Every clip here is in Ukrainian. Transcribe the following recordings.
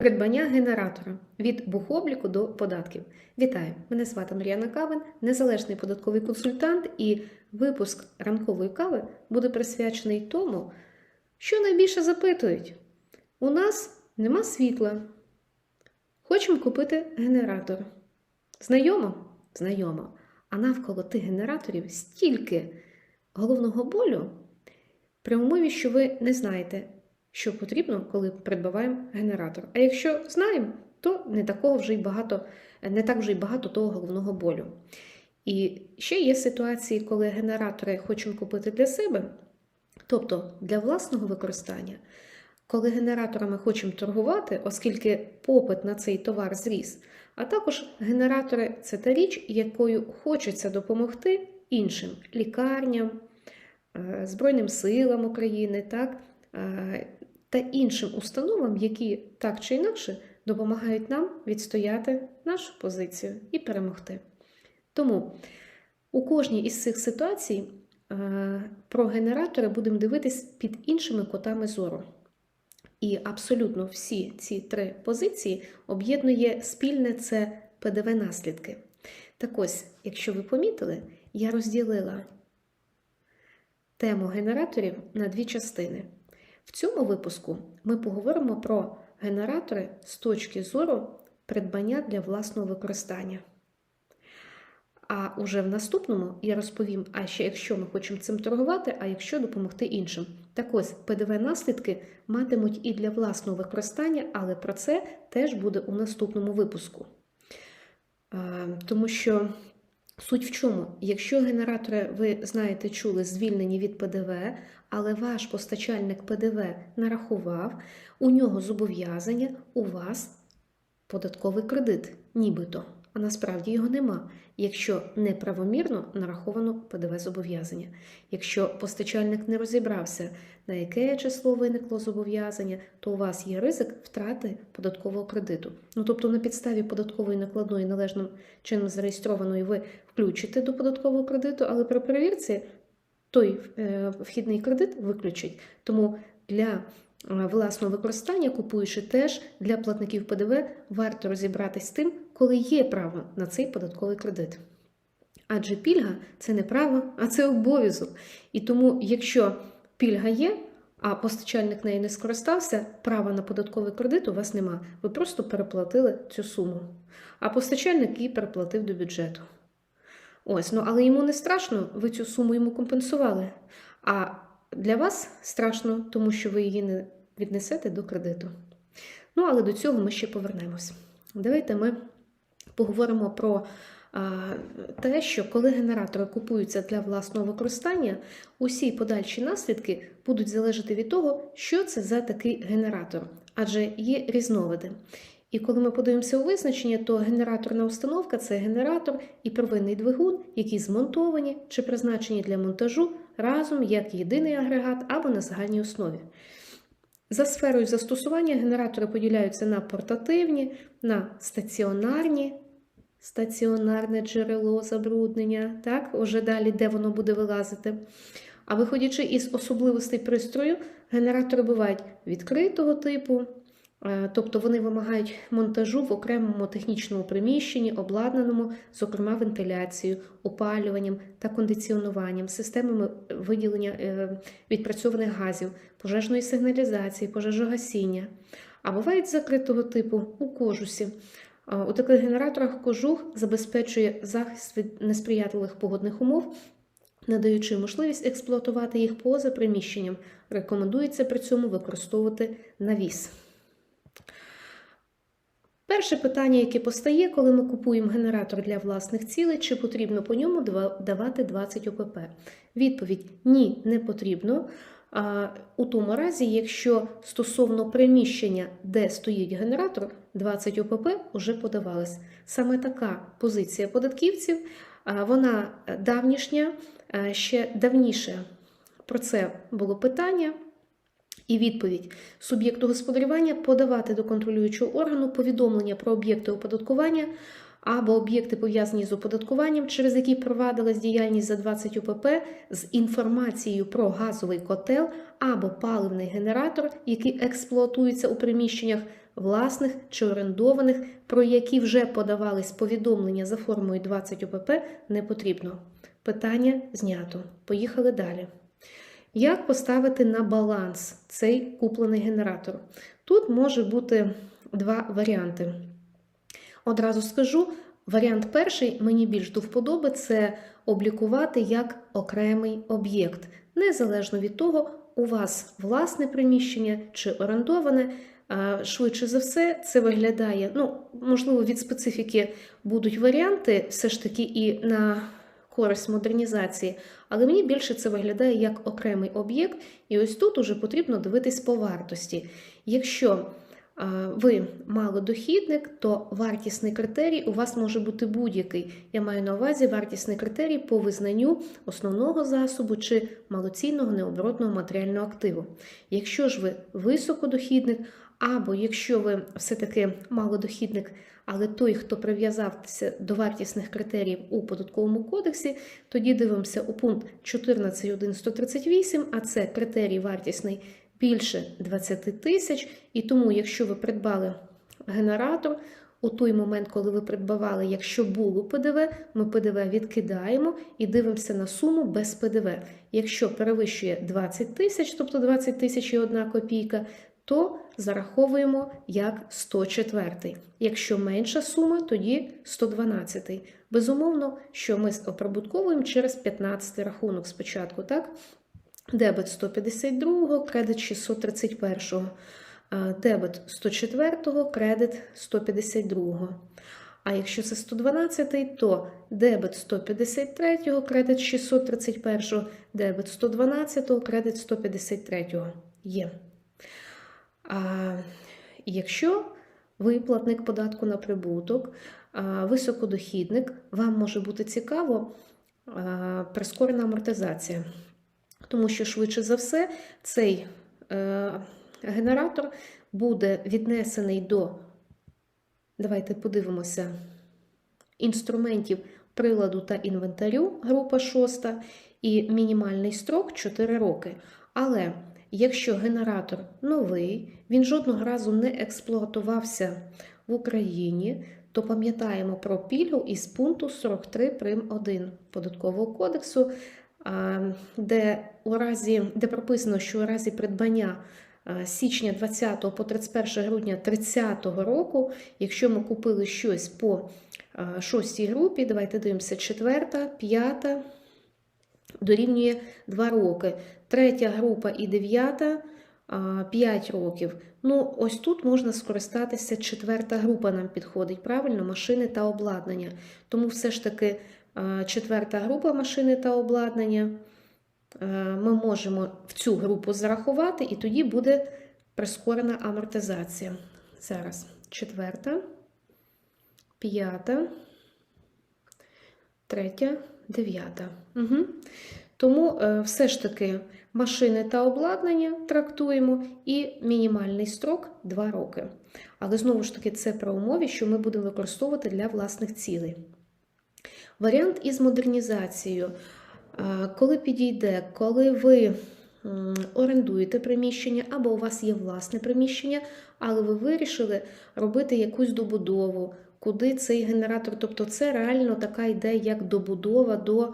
Придбання генератора від бухобліку до податків. Вітаю! Мене звати Мар'яна Кавин, незалежний податковий консультант, і випуск ранкової кави буде присвячений тому, що найбільше запитують. У нас нема світла. Хочемо купити генератор. Знайомо? Знайомо. А навколо тих генераторів стільки головного болю, при умові, що ви не знаєте, що потрібно, коли придбаємо генератор. А якщо знаємо, то не такого вже й багато, не так вже й багато того головного болю. І ще є ситуації, коли генератори хочемо купити для себе, тобто для власного використання. Коли генераторами хочемо торгувати, оскільки попит на цей товар зріс, а також генератори це та річ, якою хочеться допомогти іншим лікарням, е, Збройним силам України, так, та іншим установам, які так чи інакше допомагають нам відстояти нашу позицію і перемогти. Тому у кожній із цих ситуацій е, про генератори будемо дивитись під іншими котами зору. І абсолютно всі ці три позиції об'єднує спільне це ПДВ-наслідки. Так ось, якщо ви помітили, я розділила тему генераторів на дві частини. В цьому випуску ми поговоримо про генератори з точки зору придбання для власного використання. А уже в наступному я розповім, а ще якщо ми хочемо цим торгувати, а якщо допомогти іншим. Так ось ПДВ-наслідки матимуть і для власного використання, але про це теж буде у наступному випуску. Тому що суть в чому? Якщо генератори, ви знаєте, чули, звільнені від ПДВ, але ваш постачальник ПДВ нарахував, у нього зобов'язання, у вас податковий кредит, нібито. А насправді його нема, якщо неправомірно нараховано ПДВ зобов'язання. Якщо постачальник не розібрався, на яке число виникло зобов'язання, то у вас є ризик втрати податкового кредиту. Ну тобто, на підставі податкової накладної належним чином зареєстрованої ви включите до податкового кредиту, але при перевірці той е, вхідний кредит виключить. Тому для власного використання, купуючи теж для платників ПДВ, варто розібратись з тим, коли є право на цей податковий кредит. Адже пільга це не право, а це обов'язок. І тому, якщо пільга є, а постачальник неї не скористався, права на податковий кредит у вас нема. Ви просто переплатили цю суму. А постачальник її переплатив до бюджету. Ось, ну але йому не страшно, ви цю суму йому компенсували. А для вас страшно, тому що ви її не віднесете до кредиту. Ну, але до цього ми ще повернемось. Давайте ми поговоримо про те, що коли генератори купуються для власного використання, усі подальші наслідки будуть залежати від того, що це за такий генератор, адже є різновиди. І коли ми подивимося у визначення, то генераторна установка це генератор і первинний двигун, які змонтовані чи призначені для монтажу разом як єдиний агрегат або на загальній основі. За сферою застосування генератори поділяються на портативні, на стаціонарні, стаціонарне джерело забруднення, так, уже далі, де воно буде вилазити. А виходячи із особливостей пристрою, генератори бувають відкритого типу, тобто вони вимагають монтажу в окремому технічному приміщенні, обладнаному, зокрема, вентиляцією, опалюванням та кондиціонуванням, системами виділення е, відпрацьованих газів, пожежної сигналізації, пожежогасіння. А бувають закритого типу у кожусі. У таких генераторах кожух забезпечує захист від несприятливих погодних умов, надаючи можливість експлуатувати їх поза приміщенням. Рекомендується при цьому використовувати навіс. Перше питання, яке постає, коли ми купуємо генератор для власних цілей, чи потрібно по ньому давати 20 ОПП? Відповідь ні, не потрібно. А, У тому разі, якщо стосовно приміщення, де стоїть генератор, 20 ОПП вже подавалось. Саме така позиція податківців, вона давнішня, ще давніше про це було питання. І відповідь суб'єкту господарювання подавати до контролюючого органу повідомлення про об'єкти оподаткування або об'єкти пов'язані з оподаткуванням, через які провадилась діяльність за 20 УПП з інформацією про газовий котел або паливний генератор, який експлуатується у приміщеннях власних чи орендованих, про які вже подавались повідомлення за формою 20 ОПП, не потрібно. Питання знято. Поїхали далі. Як поставити на баланс цей куплений генератор? Тут може бути два варіанти. Одразу скажу, варіант перший мені більш до вподоби це облікувати як окремий об'єкт, незалежно від того, у вас власне приміщення чи орендоване. Швидше за все, це виглядає, ну, можливо, від специфіки будуть варіанти, все ж таки і на користь модернізації, але мені більше це виглядає як окремий об'єкт, і ось тут уже потрібно дивитись по вартості. Якщо а, ви малодохідник, то вартісний критерій у вас може бути будь-який. Я маю на увазі вартісний критерій по визнанню основного засобу чи малоцінного необоротного матеріального активу. Якщо ж ви високодохідник, або якщо ви все-таки малодохідник, але той, хто прив'язався до вартісних критеріїв у податковому кодексі, тоді дивимося у пункт 14.1.138, а це критерій вартісний більше 20 тисяч. І тому, якщо ви придбали генератор, у той момент, коли ви придбавали, якщо було ПДВ, ми ПДВ відкидаємо і дивимося на суму без ПДВ. Якщо перевищує 20 тисяч, тобто 20 тисяч і одна копійка, то зараховуємо як 104. Якщо менша сума, тоді 112. Безумовно, що ми оприбутковуємо через 15 рахунок спочатку, так? Дебет 152, кредит 631, дебет 104, кредит 152. А якщо це 112, то дебет 153, кредит 631, дебет 112, кредит 153 є. А якщо ви платник податку на прибуток, високодохідник, вам може бути цікаво прискорена амортизація. Тому що, швидше за все, цей е, генератор буде віднесений до, давайте подивимося, інструментів приладу та інвентарю, група 6, і мінімальний строк 4 роки. Але якщо генератор новий, він жодного разу не експлуатувався в Україні, то пам'ятаємо про пільгу із пункту 43 прим 1 податкового кодексу, де у разі, де прописано, що у разі придбання січня 20 по 31 грудня 30 року, якщо ми купили щось по шостій групі, давайте дивимося, четверта, п'ята, дорівнює 2 роки. Третя група і дев'ята 5 років. Ну, ось тут можна скористатися четверта група, нам підходить, правильно, машини та обладнання. Тому все ж таки четверта група машини та обладнання. Ми можемо в цю групу зарахувати, і тоді буде прискорена амортизація. Зараз четверта, п'ята, третя, дев'ята. Угу. Тому е, все ж таки машини та обладнання трактуємо і мінімальний строк 2 роки. Але знову ж таки, це про умові, що ми будемо використовувати для власних цілей. Варіант із модернізацією. Коли підійде, коли ви орендуєте приміщення, або у вас є власне приміщення, але ви вирішили робити якусь добудову, куди цей генератор, тобто це реально така йде, як добудова до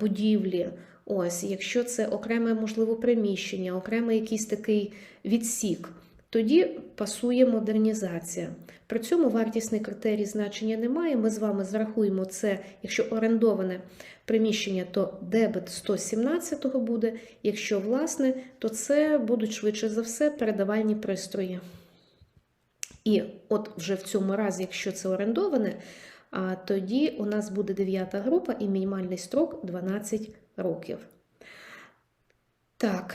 будівлі. Ось, Якщо це окреме, можливо, приміщення, окремий якийсь такий відсік, тоді пасує модернізація. При цьому вартісний критерій значення немає. Ми з вами зарахуємо це, якщо орендоване приміщення, то дебет 117 буде. Якщо власне, то це будуть швидше за все передавальні пристрої. І от вже в цьому разі, якщо це орендоване, тоді у нас буде 9 група і мінімальний строк 12 років. Так,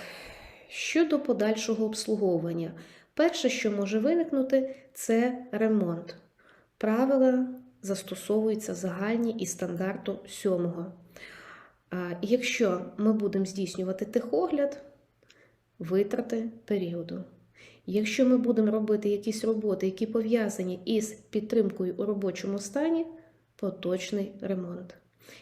щодо подальшого обслуговування. Перше, що може виникнути, це ремонт. Правила застосовуються загальні і стандарту сьомого. Якщо ми будемо здійснювати техогляд, витрати періоду. Якщо ми будемо робити якісь роботи, які пов'язані із підтримкою у робочому стані, поточний ремонт.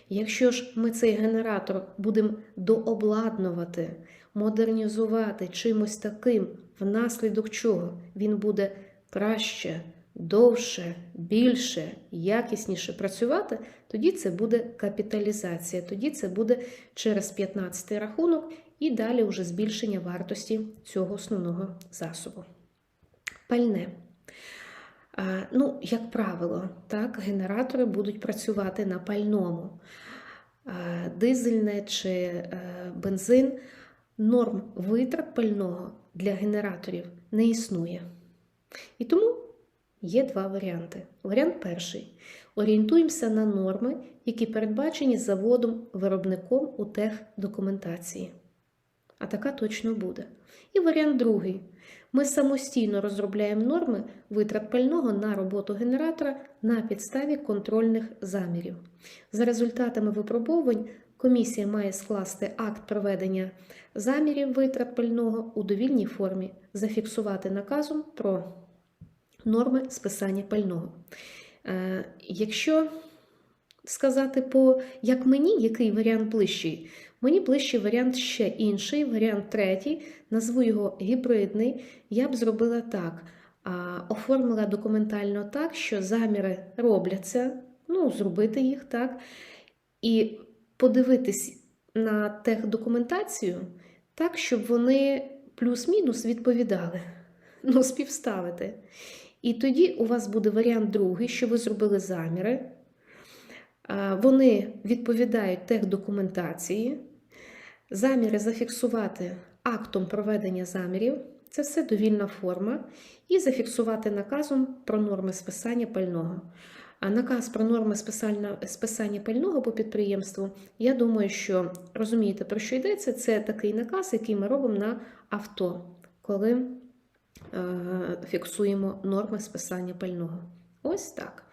Якщо ж ми цей генератор будемо дообладнувати, модернізувати чимось таким, внаслідок чого він буде краще, довше, більше, якісніше працювати, тоді це буде капіталізація, тоді це буде через 15 рахунок і далі вже збільшення вартості цього основного засобу. Пальне. Ну, як правило, так, генератори будуть працювати на пальному. Дизельне чи е, бензин. Норм витрат пального для генераторів не існує. І тому є два варіанти. Варіант перший. Орієнтуємося на норми, які передбачені заводом-виробником у техдокументації. А така точно буде. І варіант другий. Ми самостійно розробляємо норми витрат пального на роботу генератора на підставі контрольних замірів. За результатами випробовувань комісія має скласти акт проведення замірів витрат пального у довільній формі, зафіксувати наказом про норми списання пального. Е, Якщо сказати по як мені, який варіант ближчий, мені ближчий варіант ще інший, варіант третій, назву його гібридний. Я б зробила так: оформила документально так, що заміри робляться, ну, зробити їх так, і подивитись на техдокументацію так, щоб вони плюс-мінус відповідали, ну, співставити. І тоді у вас буде варіант другий, що ви зробили заміри. Вони відповідають техдокументації. Заміри зафіксувати актом проведення замірів це все довільна форма, і зафіксувати наказом про норми списання пального. А наказ про норми списання, пального по підприємству, я думаю, що розумієте, про що йдеться, це такий наказ, який ми робимо на авто, коли фіксуємо норми списання пального. Ось так.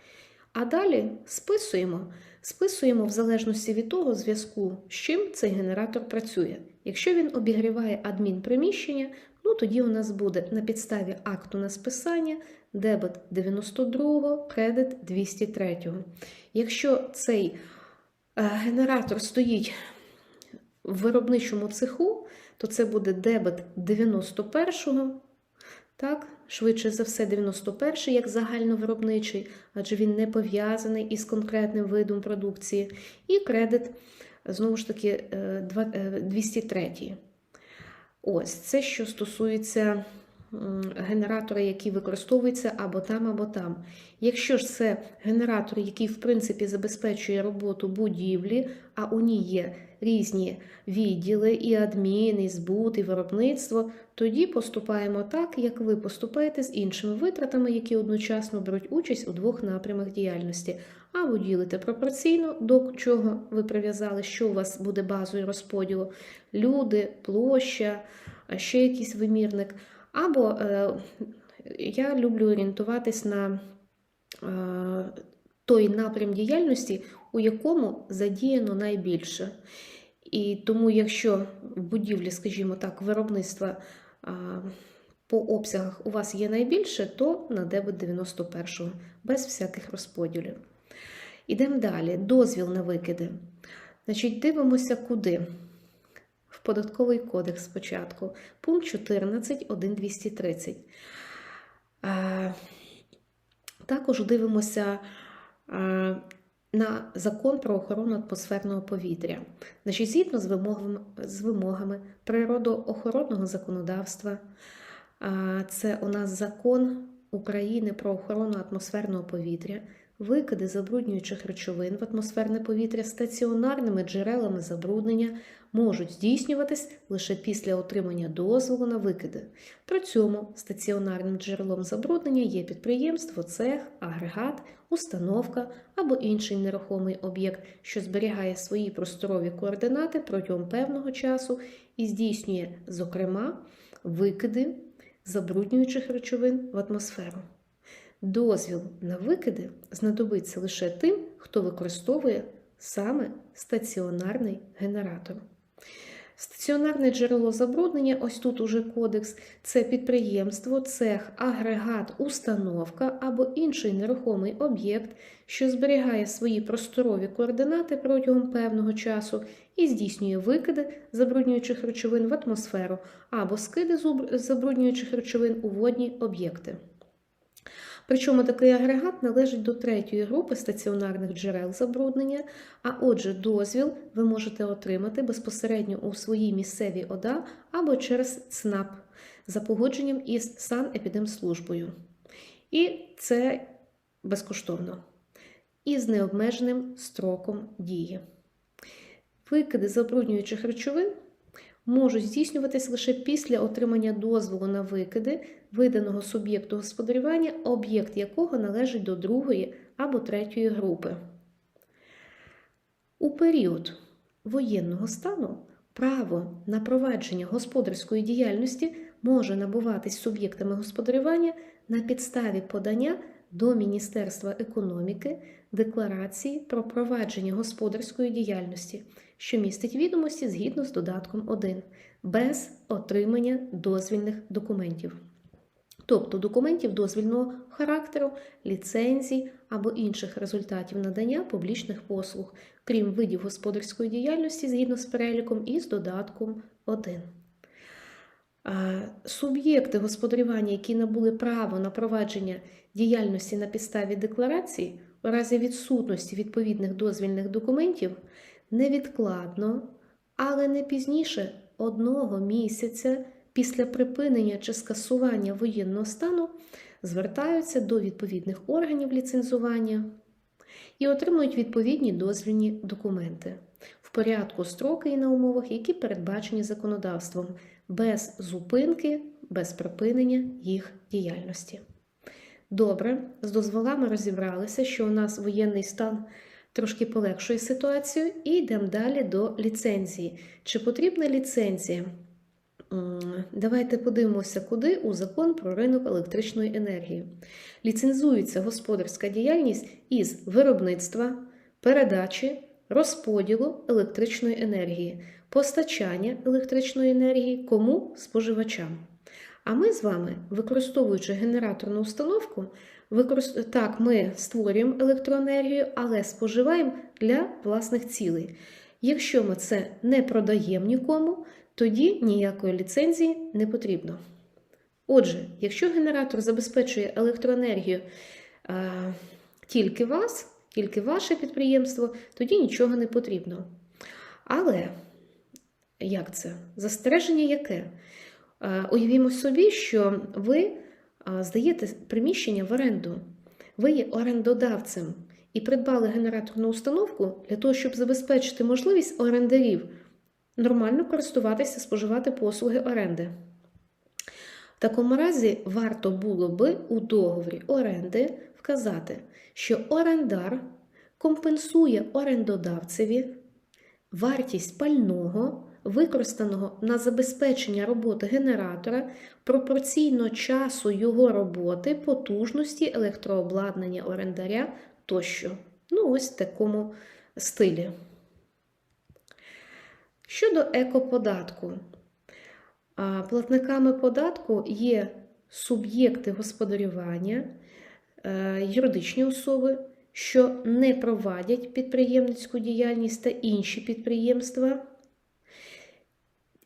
А далі списуємо. Списуємо в залежності від того зв'язку, з чим цей генератор працює. Якщо він обігріває адмінприміщення, ну тоді у нас буде на підставі акту на списання дебет 92, кредит 203. Якщо цей е, генератор стоїть в виробничому цеху, то це буде дебет 91, так, швидше за все, 91-й як загальновиробничий, адже він не пов'язаний із конкретним видом продукції. І кредит, знову ж таки, 203-й. Ось це, що стосується генератора, який використовується або там, або там. Якщо ж це генератор, який, в принципі, забезпечує роботу будівлі, а у ній є різні відділи, і адмін, і збут, і виробництво, тоді поступаємо так, як ви поступаєте з іншими витратами, які одночасно беруть участь у двох напрямах діяльності. Або ділите пропорційно, до чого ви прив'язали, що у вас буде базою розподілу: люди, площа, ще якийсь вимірник. Або е, я люблю орієнтуватись на е, той напрям діяльності, у якому задіяно найбільше. І тому, якщо в будівлі, скажімо так, виробництва по обсягах у вас є найбільше, то на дебет 91-го, без всяких розподілів. Ідемо далі. Дозвіл на викиди. Значить, дивимося куди. Податковий кодекс спочатку. Пункт 14, 1.230. Також дивимося на закон про охорону атмосферного повітря. Значить, згідно з вимогами, з вимогами природоохоронного законодавства, це у нас закон України про охорону атмосферного повітря, викиди забруднюючих речовин в атмосферне повітря стаціонарними джерелами забруднення можуть здійснюватись лише після отримання дозволу на викиди. При цьому стаціонарним джерелом забруднення є підприємство, цех, агрегат, установка або інший нерухомий об'єкт, що зберігає свої просторові координати протягом певного часу і здійснює, зокрема, викиди забруднюючих речовин в атмосферу. Дозвіл на викиди знадобиться лише тим, хто використовує саме стаціонарний генератор. Стаціонарне джерело забруднення, ось тут уже кодекс, це підприємство, цех, агрегат, установка або інший нерухомий об'єкт, що зберігає свої просторові координати протягом певного часу і здійснює викиди забруднюючих речовин в атмосферу або скиди забруднюючих речовин у водні об'єкти. Причому такий агрегат належить до третьої групи стаціонарних джерел забруднення, а отже, дозвіл ви можете отримати безпосередньо у своїй місцевій ОДА або через ЦНАП за погодженням із Санепідемслужбою. І це безкоштовно і з необмеженим строком дії. Викиди забруднюючих речовин можуть здійснюватись лише після отримання дозволу на викиди, виданого суб'єкту господарювання, об'єкт якого належить до другої або третьої групи. У період воєнного стану право на провадження господарської діяльності може набуватись суб'єктами господарювання на підставі подання до Міністерства економіки декларації про провадження господарської діяльності, що містить відомості згідно з додатком 1, без отримання дозвільних документів. Тобто документів дозвільного характеру, ліцензій або інших результатів надання публічних послуг, крім видів господарської діяльності згідно з переліком і з додатком 1. Суб'єкти господарювання, які набули право на провадження діяльності на підставі декларації, у разі відсутності відповідних дозвільних документів, невідкладно, але не пізніше одного місяця після припинення чи скасування воєнного стану звертаються до відповідних органів ліцензування і отримують відповідні дозвільні документи в порядку строки і на умовах, які передбачені законодавством, без зупинки, без припинення їх діяльності. Добре, з дозволами розібралися, що у нас воєнний стан трошки полегшує ситуацію, і йдемо далі до ліцензії. Чи потрібна ліцензія? Давайте подивимося, куди у закон про ринок електричної енергії. Ліцензується господарська діяльність із виробництва, передачі, розподілу електричної енергії, постачання електричної енергії кому споживачам. А ми з вами, використовуючи генераторну установку. Так, ми створюємо електроенергію, але споживаємо для власних цілей. Якщо ми це не продаємо нікому, тоді ніякої ліцензії не потрібно. Отже, якщо генератор забезпечує електроенергію а, тільки вас, тільки ваше підприємство, тоді нічого не потрібно. Але як це? Застереження яке? Уявімо собі, що ви здаєте приміщення в оренду, ви є орендодавцем і придбали генераторну установку для того, щоб забезпечити можливість орендарів нормально користуватися, споживати послуги оренди. В такому разі варто було би у договорі оренди вказати, що орендар компенсує орендодавцеві вартість пального використаного на забезпечення роботи генератора пропорційно часу його роботи, потужності електрообладнання орендаря тощо. Ну, ось в такому стилі. Щодо екоподатку, платниками податку є суб'єкти господарювання, е, юридичні особи, що не провадять підприємницьку діяльність та інші підприємства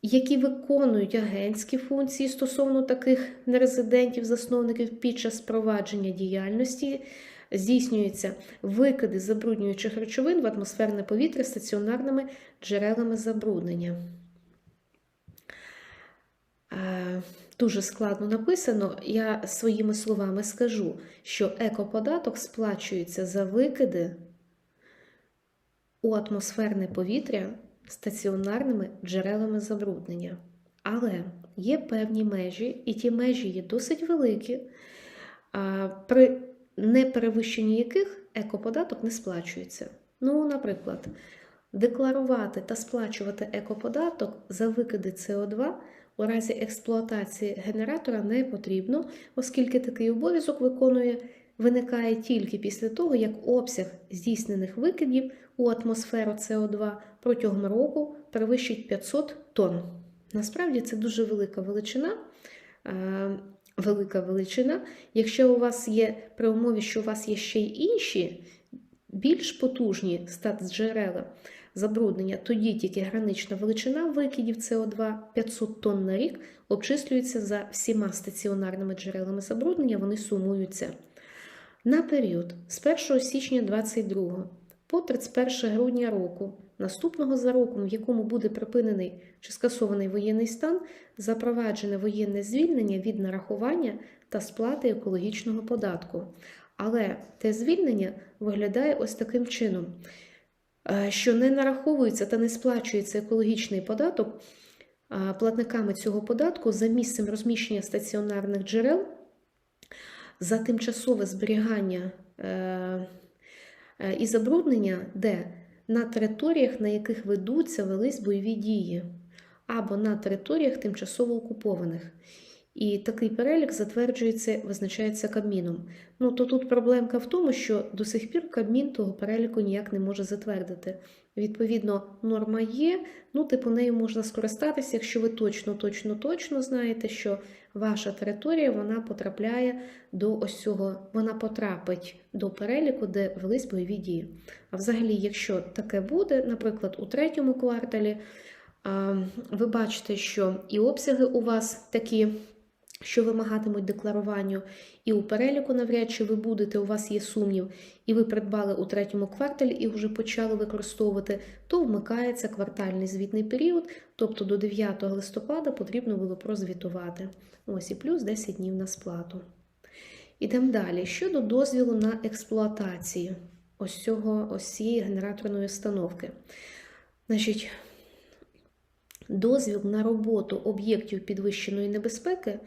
які виконують агентські функції стосовно таких нерезидентів, засновників під час провадження діяльності, здійснюються викиди забруднюючих речовин в атмосферне повітря стаціонарними джерелами забруднення. Е, дуже складно написано, я своїми словами скажу, що екоподаток сплачується за викиди у атмосферне повітря стаціонарними джерелами забруднення. Але є певні межі, і ті межі є досить великі, при неперевищенні яких екоподаток не сплачується. Ну, наприклад, декларувати та сплачувати екоподаток за викиди СО2 у разі експлуатації генератора не потрібно, оскільки такий обов'язок виконує. Виникає тільки після того, як обсяг здійснених викидів у атмосферу СО2 протягом року перевищить 500 тонн. Насправді це дуже велика величина. Е, велика величина. Якщо у вас є при умові, що у вас є ще й інші більш потужні статджерела забруднення, тоді тільки гранична величина викидів СО2 500 тонн на рік обчислюється за всіма стаціонарними джерелами забруднення, вони сумуються. На період з 1 січня 2022 по 31 грудня року, наступного за роком, в якому буде припинений чи скасований воєнний стан, запроваджене воєнне звільнення від нарахування та сплати екологічного податку. Але те звільнення виглядає ось таким чином, е, що не нараховується та не сплачується екологічний податок платниками цього податку за місцем розміщення стаціонарних джерел, за тимчасове зберігання е, е, і забруднення, де на територіях, на яких ведуться велись бойові дії, або на територіях тимчасово окупованих. І такий перелік затверджується, визначається Кабміном. Ну то тут проблемка в тому, що до сих пір Кабмін того переліку ніяк не може затвердити. Відповідно, норма є, ну типу нею можна скористатися, якщо ви точно, точно, точно знаєте, що ваша територія вона потрапляє до ось цього, вона потрапить до переліку, де велись бойові дії. А взагалі, якщо таке буде, наприклад, у третьому кварталі, ви бачите, що і обсяги у вас такі що вимагатимуть декларуванню, і у переліку навряд чи ви будете, у вас є сумнів, і ви придбали у третьому кварталі і вже почали використовувати, то вмикається квартальний звітний період, тобто до 9 листопада потрібно було прозвітувати. Ось і плюс 10 днів на сплату. Ідемо далі. Щодо дозвілу на експлуатацію ось цього, ось цієї генераторної установки. Значить, дозвіл на роботу об'єктів підвищеної небезпеки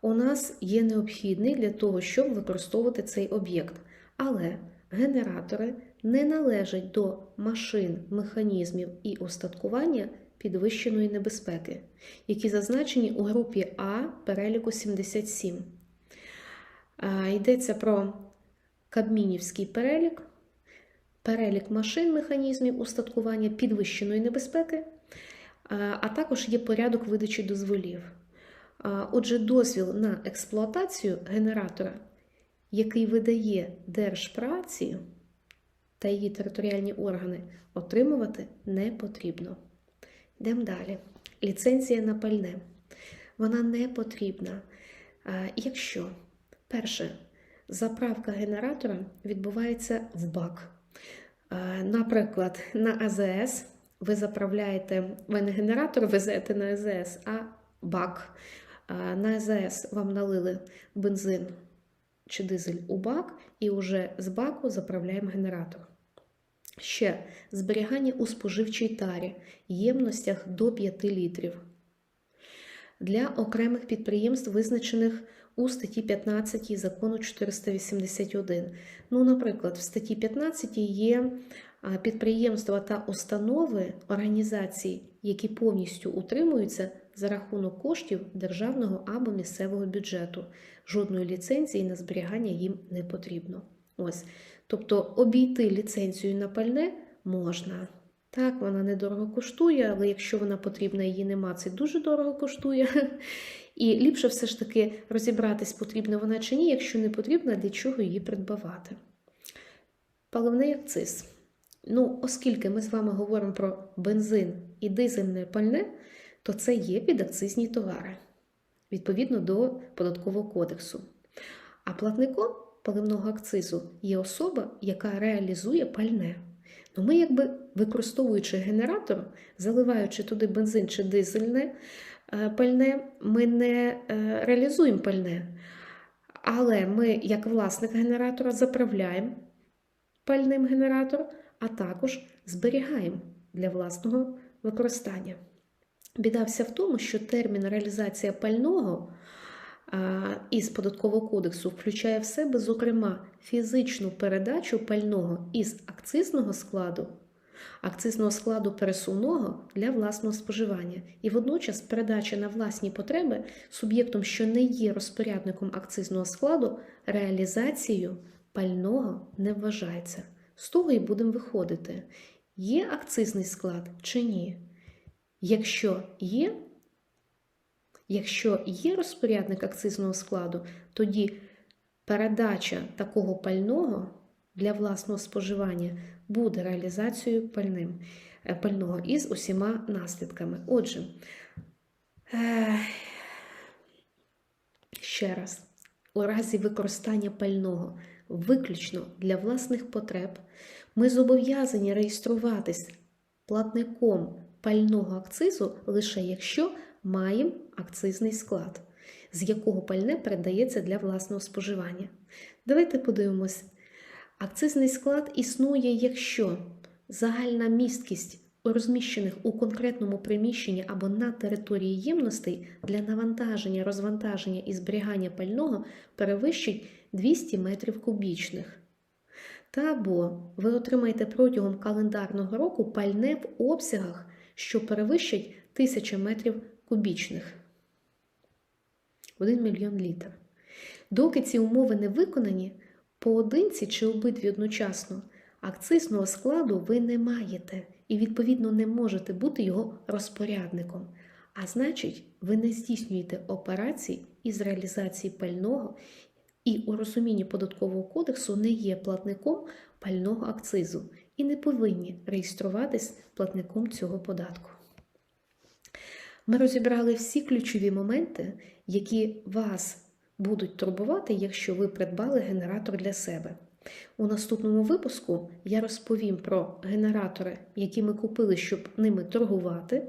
у нас є необхідний для того, щоб використовувати цей об'єкт. Але генератори не належать до машин, механізмів і устаткування підвищеної небезпеки, які зазначені у групі А переліку 77. Йдеться про Кабмінівський перелік, перелік машин, механізмів устаткування підвищеної небезпеки а також є порядок видачі дозволів. Отже, дозвіл на експлуатацію генератора, який видає держпраці та її територіальні органи, отримувати не потрібно. Йдемо далі. Ліцензія на пальне. Вона не потрібна. Якщо, перше, заправка генератора відбувається в бак. Наприклад, на АЗС ви заправляєте, ви не генератор везете на АЗС, а бак. На АЗС вам налили бензин чи дизель у бак, і вже з баку заправляємо генератор. Ще зберігання у споживчій тарі ємностях до 5 літрів. Для окремих підприємств, визначених у статті 15 закону 481. Ну, Наприклад, в статті 15 є підприємства та установи організацій, які повністю утримуються за рахунок коштів державного або місцевого бюджету. Жодної ліцензії на зберігання їм не потрібно. Ось. Тобто обійти ліцензію на пальне можна. Так, вона недорого коштує, але якщо вона потрібна, її нема, це дуже дорого коштує. І ліпше все ж таки розібратись, потрібна вона чи ні, якщо не потрібна, для чого її придбавати. Паливний акциз. Ну, оскільки ми з вами говоримо про бензин і дизельне пальне, то це є підакцизні товари відповідно до податкового кодексу. А платником паливного акцизу є особа, яка реалізує пальне. Ну, ми, якби використовуючи генератор, заливаючи туди бензин чи дизельне е, пальне, ми не е, реалізуємо пальне. Але ми, як власник генератора, заправляємо пальним генератор а також зберігаємо для власного використання. Біда вся в тому, що термін реалізація пального із податкового кодексу включає в себе, зокрема, фізичну передачу пального із акцизного складу, акцизного складу пересувного для власного споживання, і водночас передача на власні потреби суб'єктом, що не є розпорядником акцизного складу, реалізацією пального не вважається. З того і будемо виходити, є акцизний склад чи ні. Якщо є, якщо є розпорядник акцизного складу, тоді передача такого пального для власного споживання буде реалізацією пальним, е, пального із усіма наслідками. Отже, ще раз, у разі використання пального виключно для власних потреб, ми зобов'язані реєструватись платником пального акцизу лише якщо маємо акцизний склад, з якого пальне передається для власного споживання. Давайте подивимось. Акцизний склад існує, якщо загальна місткість розміщених у конкретному приміщенні або на території ємностей для навантаження, розвантаження і зберігання пального перевищить 200 метрів кубічних. Та або ви отримаєте протягом календарного року пальне в обсягах, що перевищать 1000 метрів кубічних 1 мільйон літр. Доки ці умови не виконані, поодинці чи обидві одночасно, акцизного складу ви не маєте і, відповідно, не можете бути його розпорядником. А значить, ви не здійснюєте операцій із реалізації пального і у розумінні податкового кодексу не є платником пального акцизу і не повинні реєструватись платником цього податку. Ми розібрали всі ключові моменти, які вас будуть турбувати, якщо ви придбали генератор для себе. У наступному випуску я розповім про генератори, які ми купили, щоб ними торгувати.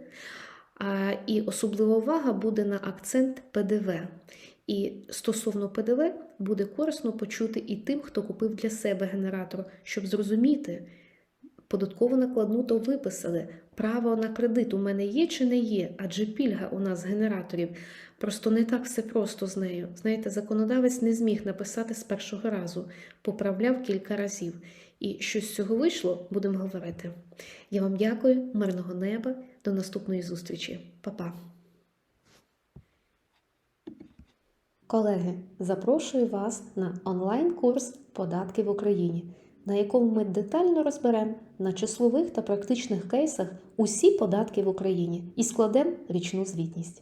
І особлива увага буде на акцент ПДВ. І стосовно ПДВ буде корисно почути і тим, хто купив для себе генератор, щоб зрозуміти, податкову накладну то виписали. Право на кредит у мене є чи не є, адже пільга у нас генераторів. Просто не так все просто з нею. Знаєте, законодавець не зміг написати з першого разу, поправляв кілька разів. І що з цього вийшло, будемо говорити. Я вам дякую, мирного неба, до наступної зустрічі. Па-па. Колеги, запрошую вас на онлайн-курс Податки в Україні, на якому ми детально розберемо на числових та практичних кейсах усі податки в Україні і складемо річну звітність.